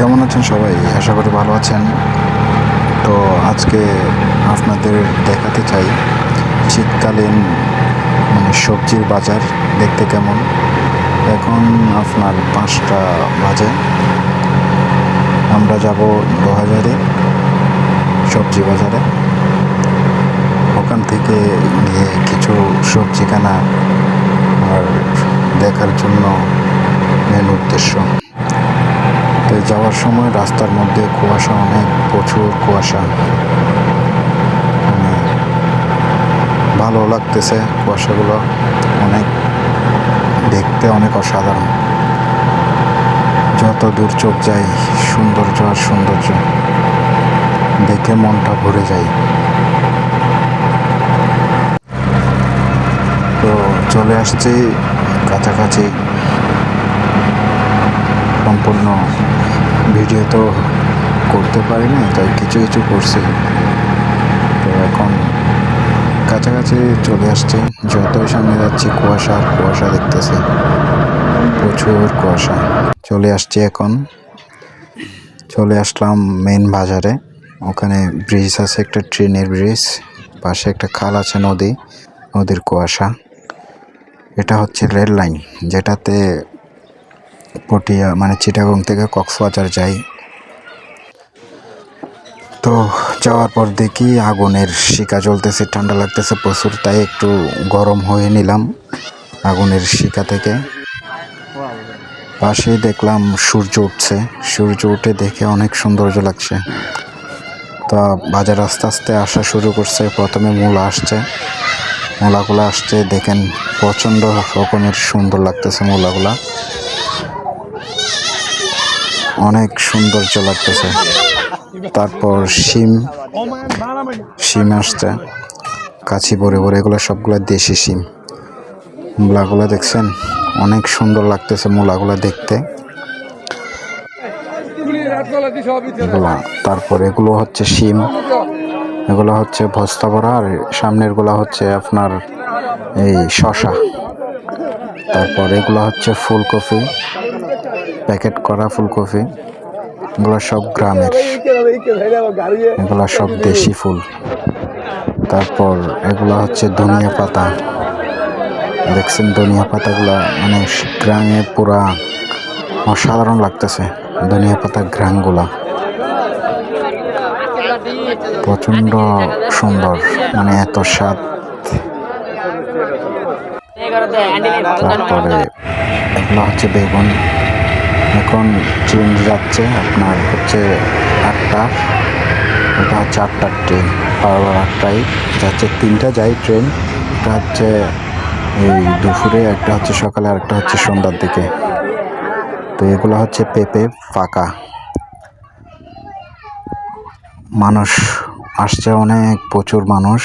কেমন আছেন সবাই? আশা করি ভালো আছেন। তো আজকে আপনাদের দেখাতে চাই শীতকালীন মানে সবজির বাজার দেখতে কেমন? এখন আপনার পাঁচটা বাজে। আমরা যাব দু হাজারে সবজি বাজারে। ওখান থেকে গিয়ে কিছু সবজি কেনা আর দেখার জন্য মেন উদ্দেশ্য। যাওয়ার সময় রাস্তার মধ্যে কুয়াশা অনেক, প্রচুর কুয়াশা। মানে ভালো লাগতেছে কুয়াশাগুলো, অনেক দেখতে অনেক অসাধারণ। যত দূর চোখ যায় সৌন্দর্য আর সৌন্দর্য দেখে মনটা ভরে যায়। তো চলে আসছি কাছাকাছি সম্পূর্ণ ভিডিও তো করতে পারি না, তাই কিছু কিছু করছি। তো এখন কাছাকাছি চলে আসছে, যতই সামনে যাচ্ছি, কুয়াশা আর কুয়াশা দেখতেছি। প্রচুর কুয়াশা। চলে আসছি এখন। চলে আসলাম মেন বাজারে। ওখানে ব্রিজ আছে, একটা ট্রেনের ব্রিজ পাশে একটা খাল আছে, নদী। নদীর কুয়াশা। এটা হচ্ছে রেল লাইন, যেটাতে পটিয়া মানে চিটাগং থেকে কক্সবাজার যাই। তো যাওয়ার পর দেখি আগুনের শিকা জ্বলতেছে, ঠান্ডা লাগতেছে প্রচুর, তাই একটু গরম হয়ে নিলাম আগুনের শিকা থেকে। পাশেই দেখলাম সূর্য উঠছে, সূর্য উঠে দেখে অনেক সৌন্দর্য লাগছে। তা বাজার আস্তে আস্তে আসা শুরু করছে, প্রথমে মূলা আসছে, মূলাগুলো আসছে, দেখেন প্রচণ্ড রকমের সুন্দর লাগতেছে মূলাগুলা। অনেক সৌন্দর্য লাগতেছে। তারপর শিম শিম আসছে। কাছি ভরে ভরে এগুলো সবগুলো দেশি শিম। মূলাগুলো দেখছেন? অনেক সুন্দর লাগতেছে মূলাগুলো দেখতে। তারপর এগুলো হচ্ছে শিম। এগুলো হচ্ছে বস্তা ভরা আর সামনেরগুলা হচ্ছে আপনার এই শশা তারপর এগুলো হচ্ছে ফুলকপি। প্যাকেট করা ফুলকপি, এগুলো সব গ্রামের। এগুলো সব দেশি ফুল। তারপর এগুলো হচ্ছে ধনিয়া পাতা। দেখছেন ধনিয়া পাতাগুলা মানে গ্রামে পুরা অসাধারণ লাগতেছে ধনিয়া পাতা গ্রামগুলা। প্রচণ্ড সুন্দর মানে এত স্বাদ। তারপরে এগুলো হচ্ছে বেগুন। এখন ট্রেন যাচ্ছে আপনার হচ্ছে আটটা এটা হচ্ছে আটটার ট্রেন বারোবার আটটায় যাচ্ছে তিনটা যায় ট্রেন। একটা হচ্ছে এই দুপুরে, একটা হচ্ছে সকালে, আর একটা হচ্ছে সন্ধ্যার দিকে। তো এগুলো হচ্ছে পেঁপে, পাকা। মানুষ, আসছে অনেক, প্রচুর মানুষ।